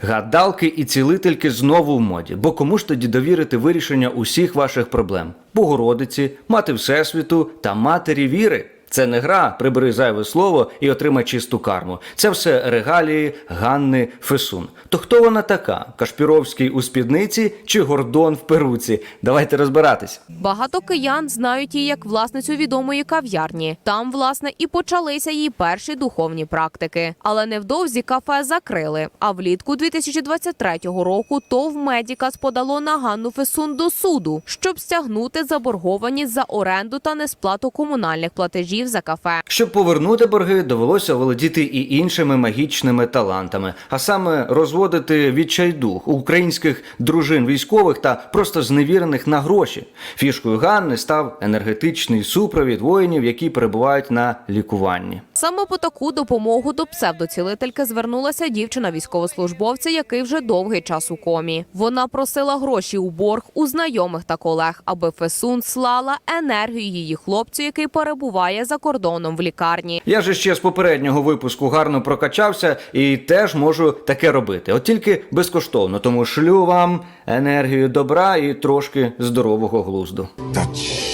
Гадалки і цілительки знову в моді, бо кому ж тоді довірити вирішення усіх ваших проблем? Богородиці, мати Всесвіту та матері віри. Це не гра, прибери зайве слово і отримай чисту карму. Це все регалії Ганни Фесун. То хто вона така? Кашпіровський у спідниці чи Гордон в перуці? Давайте розбиратись. Багато киян знають її як власницю відомої кав'ярні. Там, власне, і почалися її перші духовні практики. Але невдовзі кафе закрили. А влітку 2023 року ТОВ Медікас подало на Ганну Фесун до суду, щоб стягнути заборгованість за оренду та несплату комунальних платежів за кафе. Щоб повернути борги, довелося володіти і іншими магічними талантами, а саме розводити відчайдух українських дружин військових та просто зневірених на гроші. Фішкою Ганни став енергетичний супровід воїнів, які перебувають на лікуванні. Саме по таку допомогу до псевдоцілительки звернулася дівчина військовослужбовця, який вже довгий час у комі. Вона просила гроші у борг у знайомих та колег, аби Фесун слала енергію її хлопцю, який перебуває за кордоном в лікарні. Я же ще з попереднього випуску гарно прокачався і теж можу таке робити. От тільки безкоштовно, тому шлю вам енергію добра і трошки здорового глузду. Touch.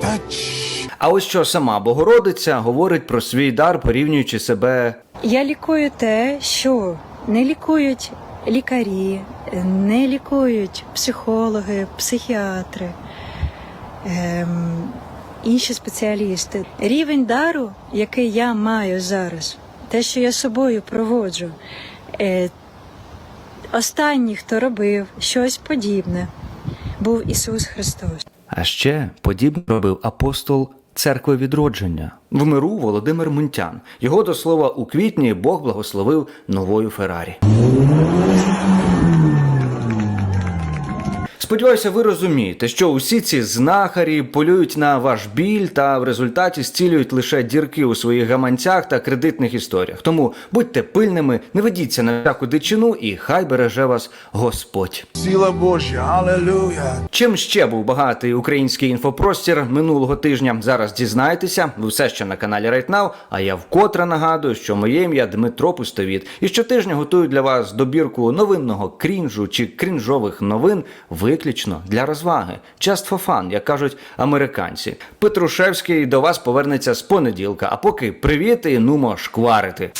Touch. А ось що сама Богородиця говорить про свій дар, порівнюючи себе Я лікую те, що не лікують лікарі, не лікують психологи, психіатри, ем, інші спеціалісти. Рівень дару, який я маю зараз, те, що я собою проводжу, е, останній, хто робив щось подібне, був Ісус Христос. А ще подібно робив апостол церкви відродження в миру Володимир Мунтян. Його до слова у квітні Бог благословив новою Феррарі. Сподіваюся, ви розумієте, що усі ці знахарі полюють на ваш біль та в результаті зцілюють лише дірки у своїх гаманцях та кредитних історіях. Тому будьте пильними, не ведіться на всяку дичину, і хай береже вас Господь. Сила Божа. Аллилуйя. Чим ще був багатий український інфопростір минулого тижня? Зараз дізнаєтеся. Ви все ще на каналі Right Now, А я вкотре нагадую, що моє ім'я Дмитро Пустовіт. І щотижня готую для вас добірку новинного крінжу чи крінжових новин виключно для розваги. Just for fun, як кажуть американці. Петрушевський до вас повернеться з понеділка. А поки привіт і нумо шкварити.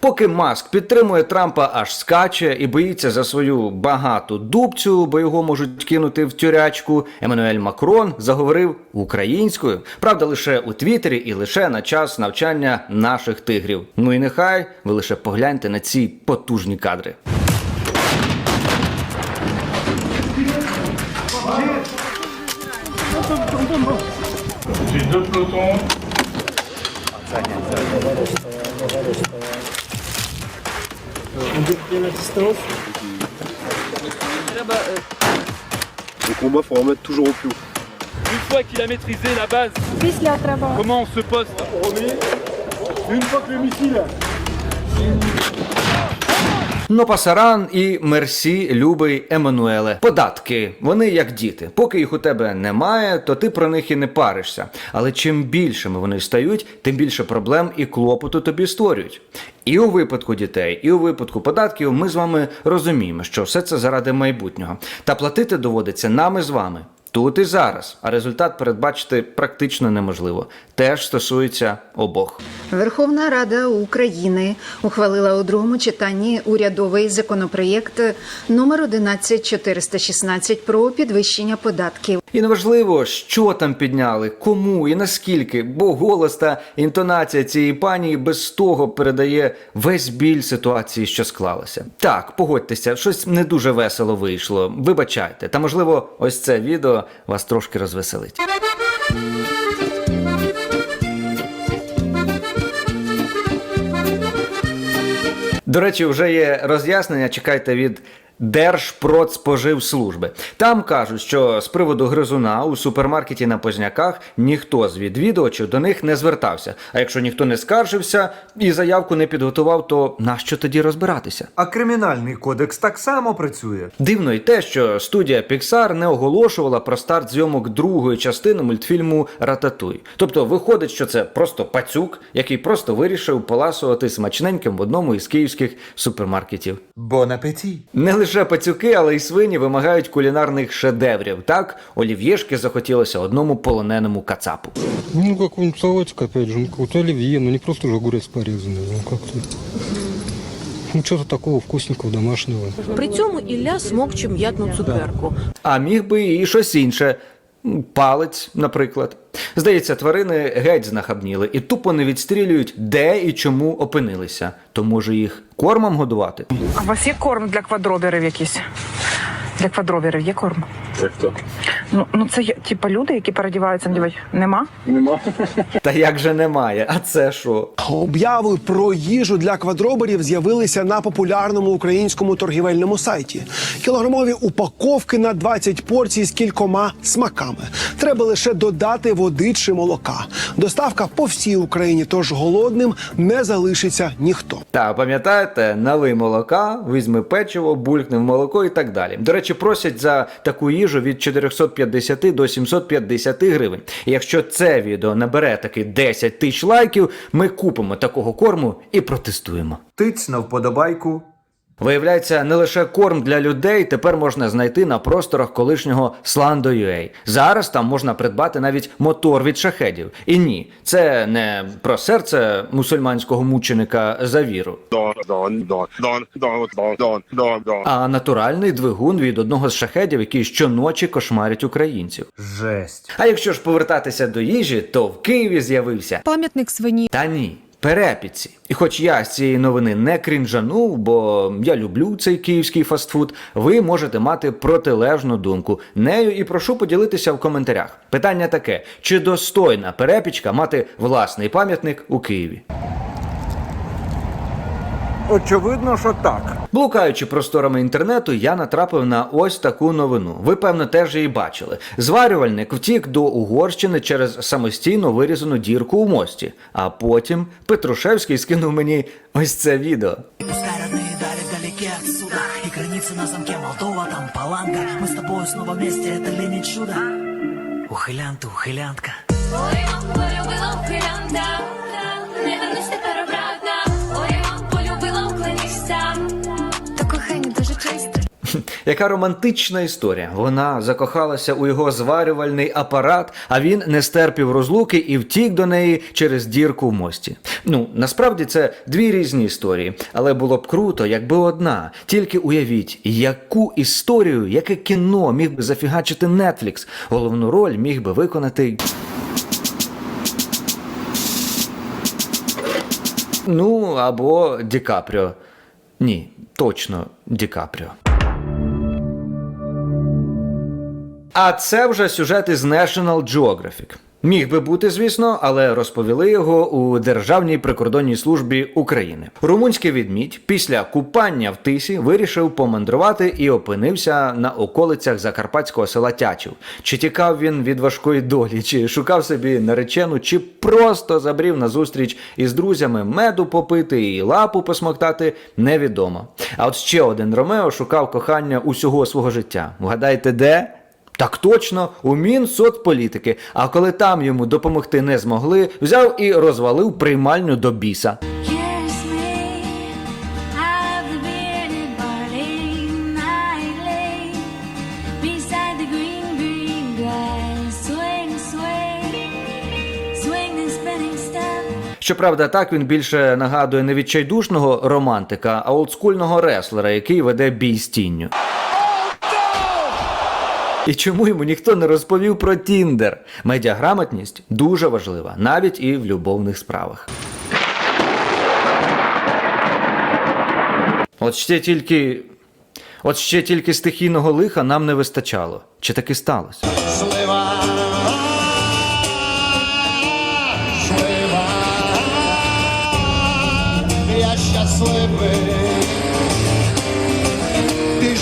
Поки Маск підтримує Трампа аж скаче і боїться за свою багату дубцю, бо його можуть кинути в тюрячку, Еммануель Макрон заговорив українською. Правда, лише у Твіттері і лише на час навчання наших тигрів. Ну і нехай ви лише погляньте на ці потужні кадри. J'ai deux pelotons. Le combat, faut remettre toujours au plus haut. Une fois qu'il a maîtrisé la base, comment on se poste Une fois que le missile Ну, пасаран і мерсі, любий Еммануеле. Податки, вони як діти. Поки їх у тебе немає, то ти про них і не паришся. Але чим більшими вони стають, тим більше проблем і клопоту тобі створюють. І у випадку дітей, і у випадку податків ми з вами розуміємо, що все це заради майбутнього. Та платити доводиться нами з вами. Тут і зараз, а результат передбачити практично неможливо. Теж стосується обох. Верховна Рада України ухвалила у другому читанні урядовий законопроєкт номер 11416 про підвищення податків. І неважливо, що там підняли, кому і наскільки, бо голос та інтонація цієї пані без того передає весь біль ситуації, що склалася. Так, погодьтеся, щось не дуже весело вийшло. Вибачайте, та можливо, ось це відео вас трошки розвеселить. До речі, вже є роз'яснення. Чекайте від Держпродспоживслужби. Там кажуть, що з приводу гризуна у супермаркеті на Позняках ніхто з відвідувачів до них не звертався. А якщо ніхто не скаржився і заявку не підготував, то нащо тоді розбиратися? А кримінальний кодекс так само працює. Дивно й те, що студія Pixar не оголошувала про старт зйомок другої частини мультфільму Рататуй. Тобто виходить, що це просто пацюк, який просто вирішив поласувати смачненьким в одному із київських супермаркетів. Бон апеті. Не лише пацюки, але й свині вимагають кулінарних шедеврів. Так, олів'єшки захотілося одному полоненому кацапу. Ну, какой-нибудь салатик, опять же, ну, какой-то оливье, ну, не просто же огурец порезанный, ну, как-то. Ну, что-то такого вкусненького, домашнего. При цьому Ілля смокче м'ятну цукерку. А міг би і щось інше. Палець, наприклад. Здається, тварини геть знахабніли і тупо не відстрілюють, де і чому опинилися. То може їх кормом годувати? А у вас є корм для квадроберів якийсь? Для квадроберів є корм? Як то? Ну, ну це є, типа люди, які передіваються на. Нема? Нема. Та як же немає? А це що? Обяви про їжу для квадроберів з'явилися на популярному українському торгівельному сайті. Кілограмові упаковки на 20 порцій з кількома смаками. Треба лише додати води чи молока. Доставка по всій Україні, тож голодним не залишиться ніхто. Та пам'ятаєте, налий молока, візьми печиво, булькни в молоко і так далі. До речі, просять за таку їжу від 450 до 750 гривень. Якщо це відео набере таки 10 тисяч лайків, ми купимо такого корму і протестуємо. Тиць на вподобайку. Виявляється, не лише корм для людей тепер можна знайти на просторах колишнього Slando.ua. Зараз там можна придбати навіть мотор від шахедів. І ні, це не про серце мусульманського мученика за віру. А натуральний двигун від одного з шахедів, який щоночі кошмарять українців. Жесть. А якщо ж повертатися до їжі, то в Києві з'явився пам'ятник свині. Та ні. Перепіці. І хоч я з цієї новини не крінжанув, бо я люблю цей київський фастфуд, ви можете мати протилежну думку. Нею і прошу поділитися в коментарях. Питання таке: чи достойна перепічка мати власний пам'ятник у Києві? Очевидно, що так. Блукаючи просторами інтернету, я натрапив на ось таку новину. Ви, певно, теж її бачили. Зварювальник втік до Угорщини через самостійно вирізану дірку у мості. А потім Петрушевський скинув мені ось це відео. Пускай родные дали вдалеке отсюда И границы на замке Молдова, там Паланга Мы с тобой снова вместе, это ли не чудо? Ухилянт, ты ухилянтка Ой, мам, полюбила ухилянта, не вернусь тепер Яка романтична історія. Вона закохалася у його зварювальний апарат, а він не стерпів розлуки і втік до неї через дірку в мості. Ну, насправді це дві різні історії, але було б круто, якби одна. Тільки уявіть, яку історію, яке кіно міг би зафігачити Netflix. Головну роль міг би виконати. Ну, або Ді Капріо. Ні, точно Ді Капріо. А це вже сюжет із National Geographic. Міг би бути, звісно, але розповіли його у Державній прикордонній службі України. Румунський відмідь після купання в тисі вирішив помандрувати і опинився на околицях закарпатського села Тячів. Чи тікав він від важкої долі, чи шукав собі наречену, чи просто забрів на зустріч із друзями меду попити і лапу посмоктати, невідомо. А от ще один Ромео шукав кохання усього свого життя. Вгадайте, де? Так точно, у Мінсоцполітики. А коли там йому допомогти не змогли, взяв і розвалив приймальню до біса. Щоправда, так він більше нагадує не відчайдушного романтика, а олдскульного реслера, який веде бій з тінню. І чому йому ніхто не розповів про Тіндер? Медіаграмотність дуже важлива, навіть і в любовних справах. От ще тільки. От ще тільки стихійного лиха нам не вистачало. Чи таки сталося? Я щасливий. Ти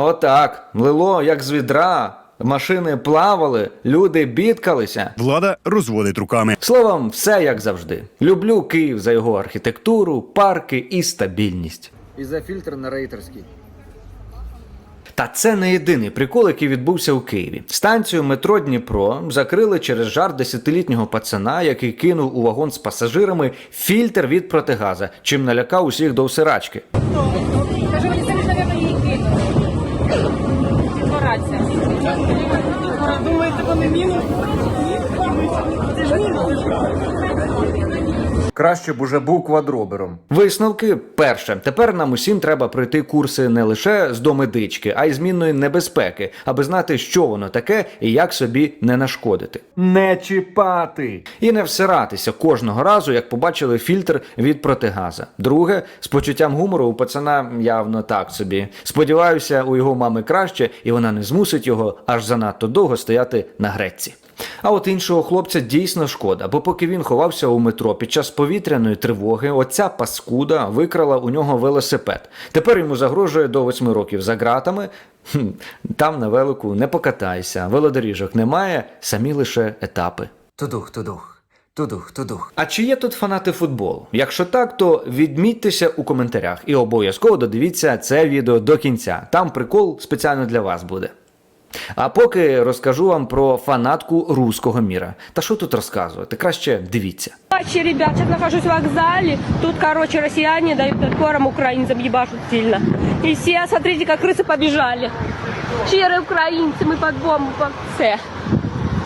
Отак, лило як з відра. Машини плавали, люди бідкалися. Влада розводить руками. Словом, все як завжди. Люблю Київ за його архітектуру, парки і стабільність. І за фільтр на рейтерський. Та це не єдиний прикол, який відбувся у Києві. Станцію метро Дніпро закрили через жарт десятилітнього пацана, який кинув у вагон з пасажирами фільтр від протигаза, чим налякав усіх до всирачки. Краще б уже був квадробером. Висновки перше. Тепер нам усім треба пройти курси не лише з домедички, а й змінної небезпеки, аби знати, що воно таке і як собі не нашкодити. Не чіпати і не всиратися кожного разу, як побачили фільтр від протигаза. Друге, з почуттям гумору у пацана явно так собі. Сподіваюся, у його мами краще, і вона не змусить його аж занадто довго стояти на гречці. А от іншого хлопця дійсно шкода, бо поки він ховався у метро під час повітряної тривоги, оця паскуда викрала у нього велосипед. Тепер йому загрожує до восьми років за ґратами. Хм, Там на велику не покатайся, велодоріжок немає, самі лише етапи. Тудух, тудух. Тудух, тудух. А чи є тут фанати футболу? Якщо так, то відмітьтеся у коментарях і обов'язково додивіться це відео до кінця. Там прикол спеціально для вас буде. А поки розкажу вам про фанатку руського міра. Та що тут розказувати? Краще дивіться. Короче, ребят, сейчас нахожусь в вокзале. Тут, короче, россияне дают отпором украинцам, ебашут сильно. И все, смотрите, как крысы побежали. Щирые украинцы, мы под бомбу, по все.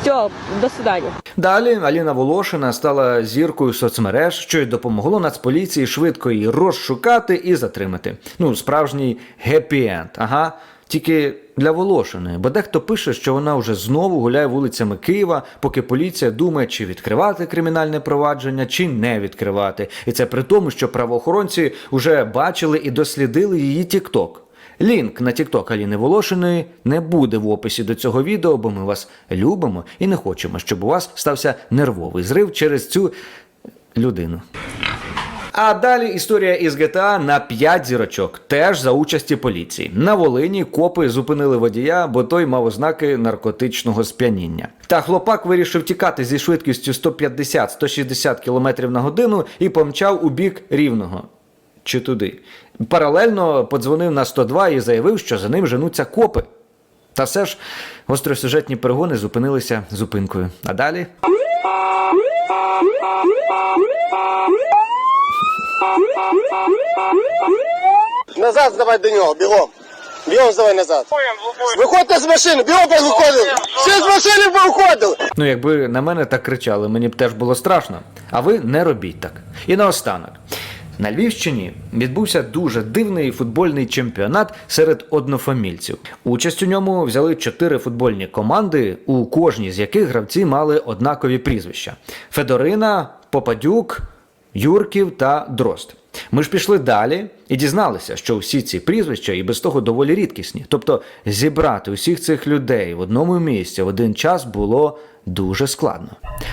Все, до свидания. Далі Аліна Волошина стала зіркою соцмереж, що й допомогло Нацполіції швидко її розшукати і затримати. Ну, справжній гепі-енд, ага. Тільки для Волошиної, бо дехто пише, що вона вже знову гуляє вулицями Києва, поки поліція думає, чи відкривати кримінальне провадження, чи не відкривати. І це при тому, що правоохоронці вже бачили і дослідили її Тікток. Лінк на Тікток Аліни Волошиної не буде в описі до цього відео, бо ми вас любимо і не хочемо, щоб у вас стався нервовий зрив через цю людину. А далі історія із ГТА на 5 зірочок, теж за участі поліції. На Волині копи зупинили водія, бо той мав ознаки наркотичного сп'яніння. Та хлопак вирішив тікати зі швидкістю 150-160 км на годину і помчав у бік рівного. Чи туди. Паралельно подзвонив на 102 і заявив, що за ним женуться копи. Та все ж гостросюжетні перегони зупинилися зупинкою. А далі. Назад здавай до нього, бігом. Бігом здавай назад. Виходьте з машини, бігом виходили. Всі з машини виходили. Ну, якби на мене так кричали, мені б теж було страшно. А ви не робіть так. І наостанок. На Львівщині відбувся дуже дивний футбольний чемпіонат серед однофамільців. Участь у ньому взяли чотири футбольні команди, у кожній з яких гравці мали однакові прізвища: Федорина, Попадюк, Юрків та Дрозд. Ми ж пішли далі і дізналися, що всі ці прізвища і без того доволі рідкісні. Тобто зібрати усіх цих людей в одному місці в один час було дуже складно.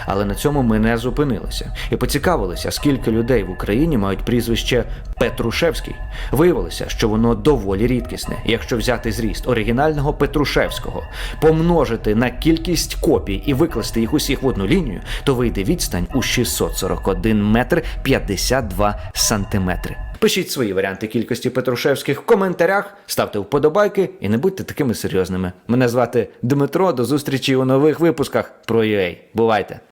Але на цьому ми не зупинилися і поцікавилися, скільки людей в Україні мають прізвище Петрушевський. Виявилося, що воно доволі рідкісне. Якщо взяти зріст оригінального Петрушевського, помножити на кількість копій і викласти їх усіх в одну лінію, то вийде відстань у 641 метр 52 сантиметри. Пишіть свої варіанти кількості Петрушевських в коментарях, ставте вподобайки і не будьте такими серйозними. Мене звати Дмитро. До зустрічі у нових випусках про UA. Бувайте!